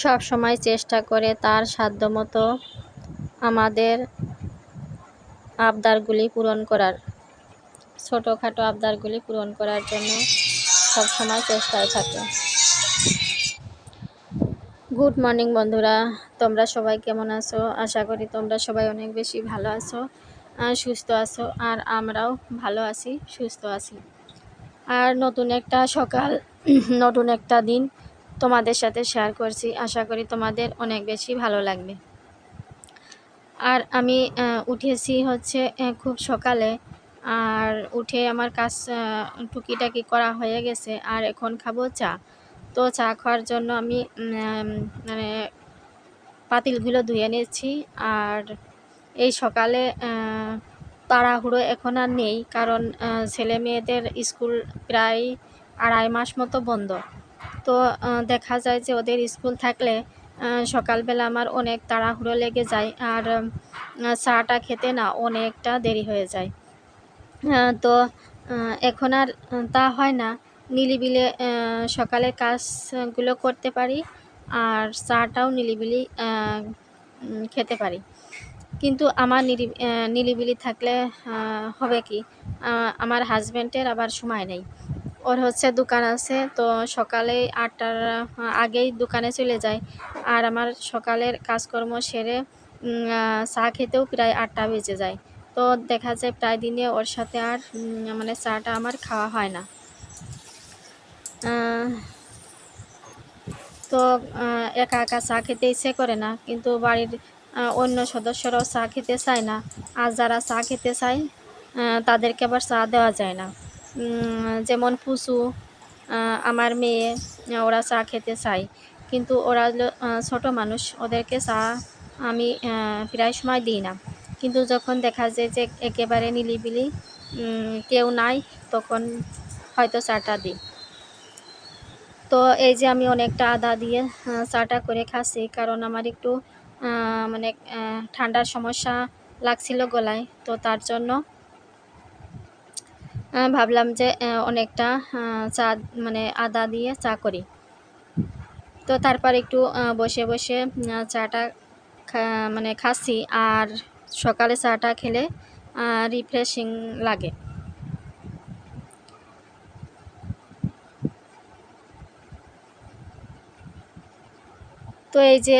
সব সময় চেষ্টা করে তার সাধ্যমতো আমাদের আবদারগুলি পূরণ করার, ছোটোখাটো আবদারগুলি পূরণ করার জন্য সব সময় চেষ্টায় থাকে। গুড মর্নিং বন্ধুরা, তোমরা সবাই কেমন আছো? আশা করি তোমরা সবাই অনেক বেশি ভালো আছো। সুস্থ আছো আর আমরাও ভালো আছি, সুস্থ আছি। আর নতুন একটা সকাল, নতুন একটা দিন তোমাদের সাথে শেয়ার করছি। আশা করি তোমাদের অনেক বেশি ভালো লাগবে। আর আমি উঠেছি হচ্ছে খুব সকালে। আর উঠে আমার কাজ টুকিটাকি করা হয়ে গেছে। আর এখন খাব চা। তো চা খাওয়ার জন্য আমি মানে পাতিলগুলো ধুয়ে নিয়েছি। আর এই সকালে তাড়াহুড়ো এখন আর নেই কারণ ছেলে মেয়েদের স্কুল প্রায় আড়াই মাস মতো বন্ধ। তো দেখা যায় যে ওদের স্কুল থাকলে সকালবেলা আমার অনেক তাড়াহুড়ো লেগে যায় আর চাটা খেতে না অনেকটা দেরি হয়ে যায়। তো এখন আর তা হয় না। নিলিবিলে আহ, সকালের কাজগুলো করতে পারি আর চাটাও নিলিবিলি খেতে পারি। কিন্তু আমার নিলিবিলি থাকলে হবে কি? আমার হাজব্যান্ডের আবার সময় নেই। ওর হচ্ছে দোকান আছে, তো সকালে আটটার আগেই দোকানে চলে যায়। আর আমার সকালের কাজকর্ম সেরে চা খেতেও প্রায় আটটা বেজে যায়। তো দেখা যায় প্রায় দিনে ওর সাথে আর মানে চাটা আমার খাওয়া হয় না। তো একা একা চা খেতে ইচ্ছে করে না, কিন্তু বাড়ির অন্য সদস্যরাও চা খেতে চায় না। আর যারা চা খেতে চায় তাদেরকে আবার চা দেওয়া যায় না। যেমন পুচু আমার মেয়ে, ওরা চা খেতে চায়। কিন্তু ওরা ছোট মানুষ, ওদেরকে চা আমি প্রায় সময় দিই না। কিন্তু যখন দেখা যায় যে একেবারে নিলিবিলি কেউ নাই, তখন হয়তো চাটা দিই। তো এই যে আমি অনেকটা আদা দিয়ে চাটা করে খাচ্ছি, কারণ আমার একটু মানে ঠান্ডার সমস্যা লাগছিল গলায়। তো তার জন্য ভাবলাম যে অনেকটা চা মানে আদা দিয়ে চা করি। তো তারপর একটু বসে বসে চাটা মানে খাচ্ছি। আর সকালে চাটা খেলে রিফ্রেশিং লাগে। তো এই যে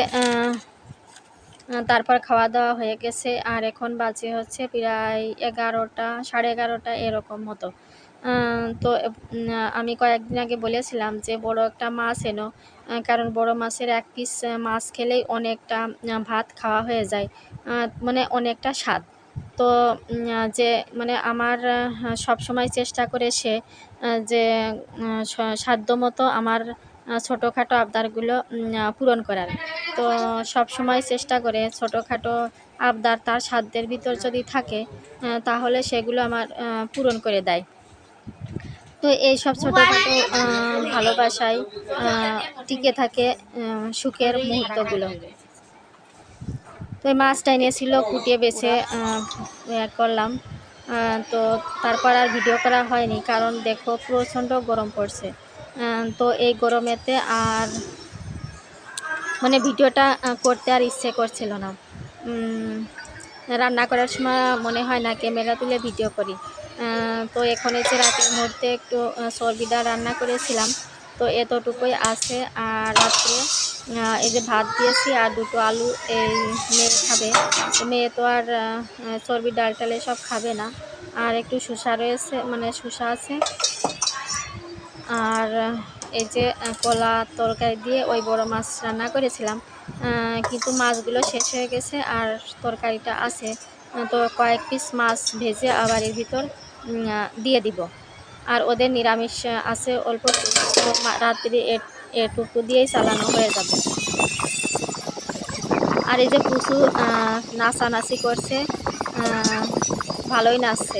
তারপর খাওয়া দাওয়া হয়ে গেছে। আর এখন বাজে হচ্ছে প্রায় এগারোটা, সাড়ে এগারোটা এরকম মতো। তো আমি কয়েকদিন আগে বলেছিলাম যে বড় একটা মাছ এনো কারণ বড় মাছের এক পিস মাছ খেলেই অনেকটা ভাত খাওয়া হয়ে যায় মানে অনেকটা স্বাদ। তো যে মানে আমার সব সময় চেষ্টা করে সে যে সাধ্য মতো আমার ছোটোখাটো আবদারগুলো পূরণ করার। তো সব সময় চেষ্টা করে ছোটোখাটো আবদার তার সাধ্যের ভিতর যদি থাকে তাহলে সেগুলো আমার পূরণ করে দেয়। তো এই সব ছোটোখাটো ভালোবাসায় টিকে থাকে সুখের মুহূর্তগুলো। তো এই মাছটা এনেছিল, কুটিয়ে বেছে করলাম। তো তারপর আর ভিডিও করা হয়নি, কারণ দেখো প্রচণ্ড গরম পড়ছে। তো এই গরমেতে আর মানে ভিডিওটা করতে আর ইচ্ছে করছিল না। রান্না করার সময় মনে হয় না, ক্যামেরা তুলে ভিডিও করি। তো এখন যে রাতের মুহূর্তে একটু সর্বিদা রান্না করেছিলাম। তো এতটুকুই আছে। আর রাত্রে এই যে ভাত দিয়েছি আর দুটো আলু এই মেয়ে খাবে। মেয়ে তো আর চর্বি ডাল টালে সব খাবে না। আর একটু শসা রয়েছে মানে শসা আছে। আর এই যে কলা তরকারি দিয়ে ওই বড় মাছ রান্না করেছিলাম। কিন্তু মাছগুলো শেষ হয়ে গেছে আর তরকারিটা আছে। তো কয়েক পিস মাছ ভেজে আবার এর ভিতর দিয়ে দিব। আর ওদের নিরামিষ আছে অল্প রাত্রি এটুকু দিয়েই চালানো হয়ে যাবে। আর এই যে পুচু নাচানাচি করছে ভালোই নাচছে।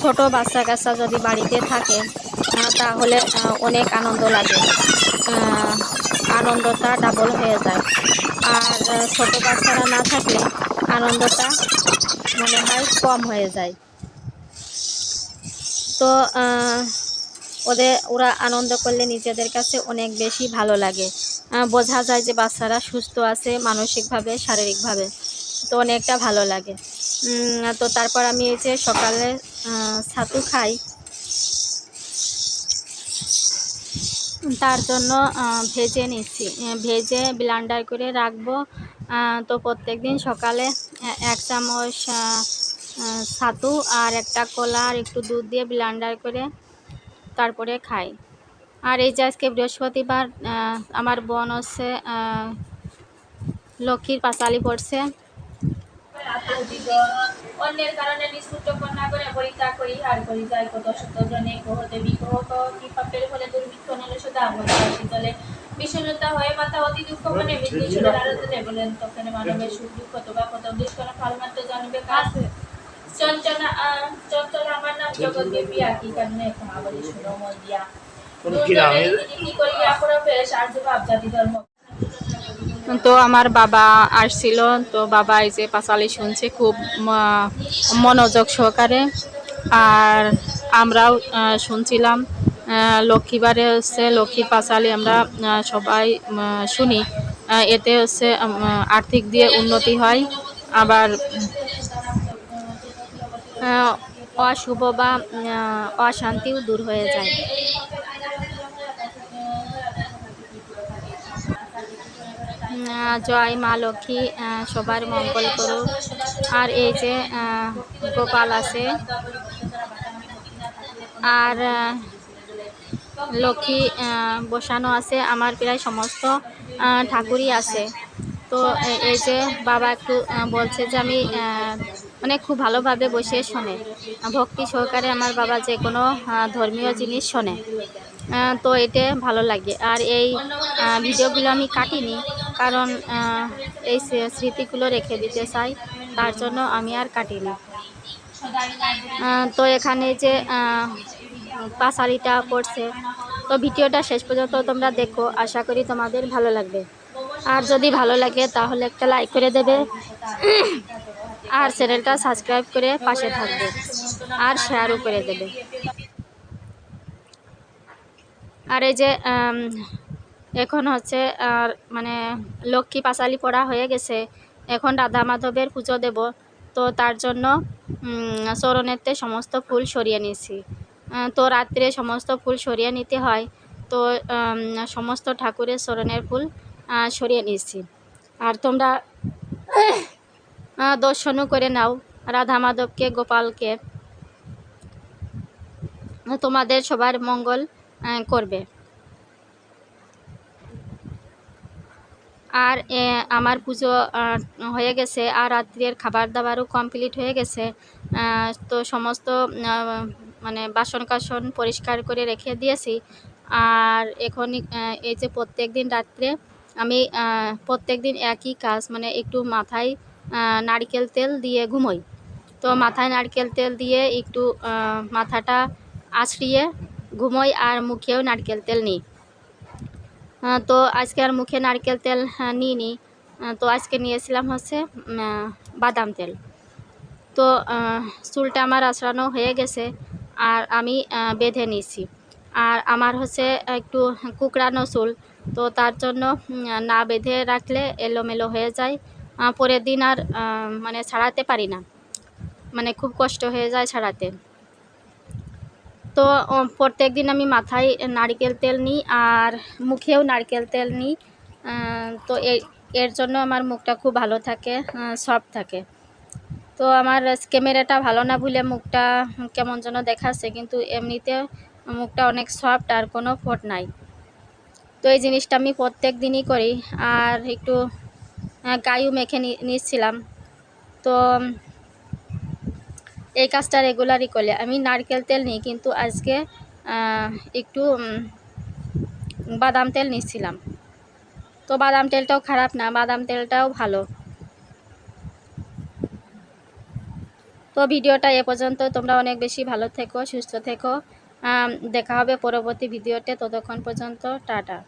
ছোট বাচ্চা কাচ্চা যদি বাড়িতে থাকে তাহলে অনেক আনন্দ লাগে। আনন্দটা ডাবল হয়ে যায়। আর ছোট বাচ্চারা না থাকলে আনন্দটা মনে হয় কম হয়ে যায়। তো ওদের ওরা আনন্দ করলে নিজেদের কাছে অনেক বেশি ভালো লাগে। বোঝা যায় যে বাচ্চারা সুস্থ আছে মানসিকভাবে, শারীরিকভাবে। তো অনেকটা ভালো লাগে। তো তারপর আমি এই যে সকালে ছাতু খাই। তার জন্য ভেজে নিচ্ছি। ভেজে ব্লান্ডার করে রাখব। তো প্রত্যেক দিন সকালে এক চামচ ছাতু আর একটা কলা আর একটু দুধ দিয়ে ব্লান্ডার করে তারপরে খাই। আর এই যে আজকে বৃহস্পতিবার আমার বোন হচ্ছে লক্ষ্মীর পাঁচালি পড়ছে। অন্যের কারণে নিষ্কৃতজ্ঞ না করে পরিত্যাগ করি আর করি যাই কত শত জনে কহতে বিকহ কি পাপের ফলে দুর্ভিক্ষ নিলে সদা আমরা চলে। বিষণ্ণতা হয়ে মাথা অতি দুঃখ মনে মৃত্যু ছেড়ে আরাধনে বলেন তখন মানবের সুখ দুঃখ তোবা কত দুষ্কর ফল মাত্র জানবে কাজ চঞ্চনা চঞ্চল আমার নাম জগৎ দেবী। আকি কারণে ক্ষমা বলি শুনো মন দিয়া কি কি করিয়া পড়বে সার্য ভাব জাতি ধর্ম তো আমার বাবা আসছিল, তো বাবা এই যে পাঁচালি শুনছে, খুব মনোযোগ সহকারে। আর আমরাও শুনছিলাম লক্ষ্মীবারে হচ্ছে লক্ষ্মীর পাঁচালি আমরা সবাই শুনি। এতে হচ্ছে আর্থিক দিয়ে উন্নতি হয়। আবার অশুভ বা অশান্তিও দূর হয়ে যায়। জয় মা লক্ষ্মী সবার মঙ্গল করুক। আর এই যে গোপাল আছে, আর লক্ষ্মী বসানো আছে, আমার প্রায় সমস্ত ঠাকুরই আছে। তো এই যে বাবা একটু বলছে যে আমি মানে খুব ভালোভাবে বসে শোনে। ভক্তি সহকারে আমার বাবা যে কোনো ধর্মীয় জিনিস শোনে। তো এতে ভালো লাগে। আর এই ভিডিওগুলো আমি কাটিনি। কারণ এই স্মৃতিগুলো রেখে দিতে চাই তার জন্য আমি আর কাটিনি তো এখানে যে আহ, পাঁচালিটা পড়ছে তো ভিডিওটা শেষ পর্যন্ত তোমরা দেখো আশা করি তোমাদের ভালো লাগবে। আর যদি ভালো লাগে তাহলে একটা লাইক করে দেবে আর চ্যানেলটা সাবস্ক্রাইব করে পাশে থাকবে আর শেয়ারও করে দেবে। আর এই যে এখন হচ্ছে, আর মানে লক্ষ্মী পাঁচালি পড়া হয়ে গেছে। এখন রাধা মাধবের পুজো দেব। তো তার জন্য চরণেতে সমস্ত ফুল সরিয়ে নিয়েছি। তো রাত্রে সমস্ত ফুল সরিয়ে নিতে হয়। তো সমস্ত ঠাকুরের চরণের ফুল সরিয়ে নিয়েছি। আর তোমরা দর্শনও করে নাও রাধা মাধবকে, গোপালকে। তোমাদের সবার মঙ্গল করবে। আর আমার পুজো হয়ে গেছে আর রাত্রের খাবার দাবারও কমপ্লিট হয়ে গেছে। তো সমস্ত মানে বাসন কাসন পরিষ্কার করে রেখে দিয়েছি। আর এখন এই যে প্রত্যেক দিন রাত্রে আমি প্রত্যেক দিন একই কাজ মানে একটু মাথায় নারকেল তেল দিয়ে ঘুমোই। তো মাথায় নারকেল তেল দিয়ে একটু মাথাটা আছড়িয়ে ঘুমোই আর মুখেও নারকেল তেল নিই। তো আজকে আর মুখে নারকেল তেল নিইনি। তো আজকে নিয়েছিলাম হচ্ছে বাদাম তেল। তো চুলটা আমার আঁচড়ানো হয়ে গেছে আর আমি বেঁধে নিয়েছি। আর আমার হচ্ছে একটু কুকড়ানো চুল, তো তার জন্য না বেঁধে রাখলে এলোমেলো হয়ে যায়। পরের দিন আর মানে ছাড়াতে পারি না। মানে খুব কষ্ট হয়ে যায় ছাড়াতে। তো প্রত্যেক দিন আমি মাথায় নারকেল তেল নিই আর মুখেও নারকেল তেল নিই। তো এর জন্য আমার মুখটা খুব ভালো থাকে সফট থাকে। তো আমার ক্যামেরাটা ভালো না ভুলে মুখটা কেমন যেন দেখাচ্ছে, কিন্তু এমনিতে মুখটা অনেক সফট আর কোনো ফোট নাই। তো এই জিনিসটা আমি প্রত্যেক দিনই করি। আর একটু গায়েও মেখে নিচ্ছিলাম। তো এই কাজটা রেগুলারই করলে। আমি নারকেল তেল নিই, কিন্তু আজকে একটু বাদাম তেল নিচ্ছিলাম। তো বাদাম তেলটাও খারাপ না, বাদাম তেলটাও ভালো। তো ভিডিওটা এ পর্যন্ত। তোমরা অনেক বেশি ভালো থেকো, সুস্থ থেকো। দেখা হবে পরবর্তী ভিডিওতে। ততক্ষণ পর্যন্ত, টাটা।